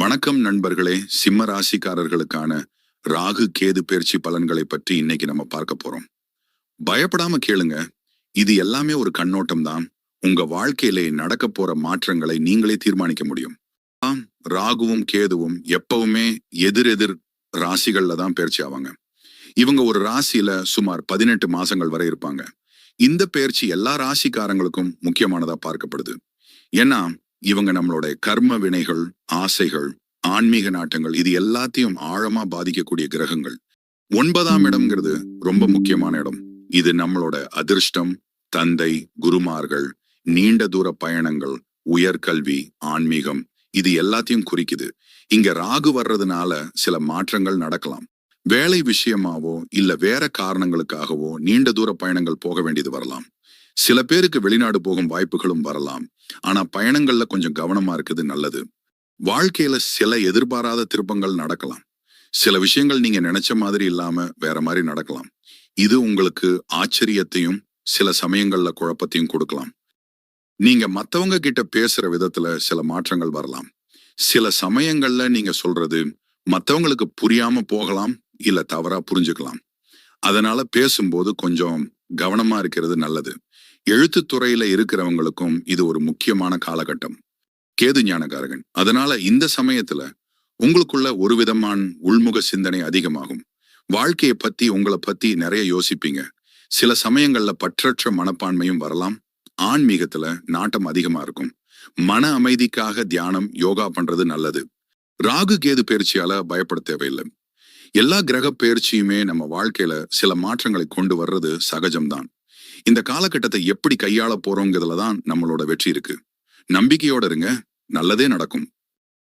வணக்கம் நண்பர்களே. சிம்ம ராசிக்காரர்களுக்கான ராகு கேது பயிற்சி பலன்களை பற்றி இன்னைக்கு நம்ம பார்க்க போறோம். பயப்படாம கேளுங்க. இது எல்லாமே ஒரு கண்ணோட்டம் தான். உங்க வாழ்க்கையிலே நடக்க போற மாற்றங்களை நீங்களே தீர்மானிக்க முடியும். ஆம் ராகுவும் கேதுவும் எப்பவுமே எதிரெதிர் ராசிகள்ல தான் பயிற்சி ஆவாங்க. இவங்க ஒரு ராசியில சுமார் பதினெட்டு மாசங்கள் வரை இருப்பாங்க. இந்த பயிற்சி எல்லா ராசிக்காரங்களுக்கும் முக்கியமானதா பார்க்கப்படுது. ஏன்னா இவங்க நம்மளோட கர்ம வினைகள் ஆசைகள் ஆன்மீக நாட்டங்கள் இது எல்லாத்தையும் ஆழமா பாதிக்கக்கூடிய கிரகங்கள். ஒன்பதாம் இடம்ங்கிறது ரொம்ப முக்கியமான இடம். இது நம்மளோட அதிர்ஷ்டம் தந்தை குருமார்கள் நீண்ட தூர பயணங்கள் உயர்கல்வி ஆன்மீகம் இது எல்லாத்தையும் குறிக்குது. இங்க ராகு வர்றதுனால சில மாற்றங்கள் நடக்கலாம். வேலை விஷயமாவோ இல்ல வேற காரணங்களுக்காகவோ நீண்ட தூர பயணங்கள் போக வேண்டியது வரலாம். சில பேருக்கு வெளிநாடு போகும் வாய்ப்புகளும் வரலாம். ஆனா பயணங்கள்ல கொஞ்சம் கவனமா இருக்குது நல்லது. வாழ்க்கையில சில எதிர்பாராத திருப்பங்கள் நடக்கலாம். சில விஷயங்கள் நீங்க நினைச்ச மாதிரி இல்லாம வேற மாதிரி நடக்கலாம். இது உங்களுக்கு ஆச்சரியத்தையும் சில சமயங்கள்ல குழப்பத்தையும் கொடுக்கலாம். நீங்க மத்தவங்க கிட்ட பேசுற விதத்துல சில மாற்றங்கள் வரலாம். சில சமயங்கள்ல நீங்க சொல்றது மத்தவங்களுக்கு புரியாம போகலாம் இல்ல தவறா புரிஞ்சுக்கலாம். அதனால பேசும்போது கொஞ்சம் கவனமா இருக்கிறது நல்லது. எழுத்துத்துறையில இருக்கிறவங்களுக்கும் இது ஒரு முக்கியமான காலகட்டம். கேது ஞானகாரகன். அதனால இந்த சமயத்துல உங்களுக்குள்ள ஒரு விதமான உள்முக சிந்தனை அதிகமாகும். வாழ்க்கையை பத்தி உங்களை பத்தி நிறைய யோசிப்பீங்க. சில சமயங்கள்ல பற்றற்ற மனப்பான்மையும் வரலாம். ஆன்மீகத்துல நாட்டம் அதிகமா இருக்கும். மன அமைதிக்காக தியானம் யோகா பண்றது நல்லது. ராகு கேது பயிற்சியால பயப்பட தேவையில்லை. எல்லா கிரக பயிற்சியுமே நம்ம வாழ்க்கையில சில மாற்றங்களை கொண்டு வர்றது சகஜம்தான். இந்த காலகட்டத்தை எப்படி கையாள போறோங்கிறதுல தான் நம்மளோட வெற்றி இருக்கு. நம்பிக்கையோட இருங்க. நல்லதே நடக்கும்.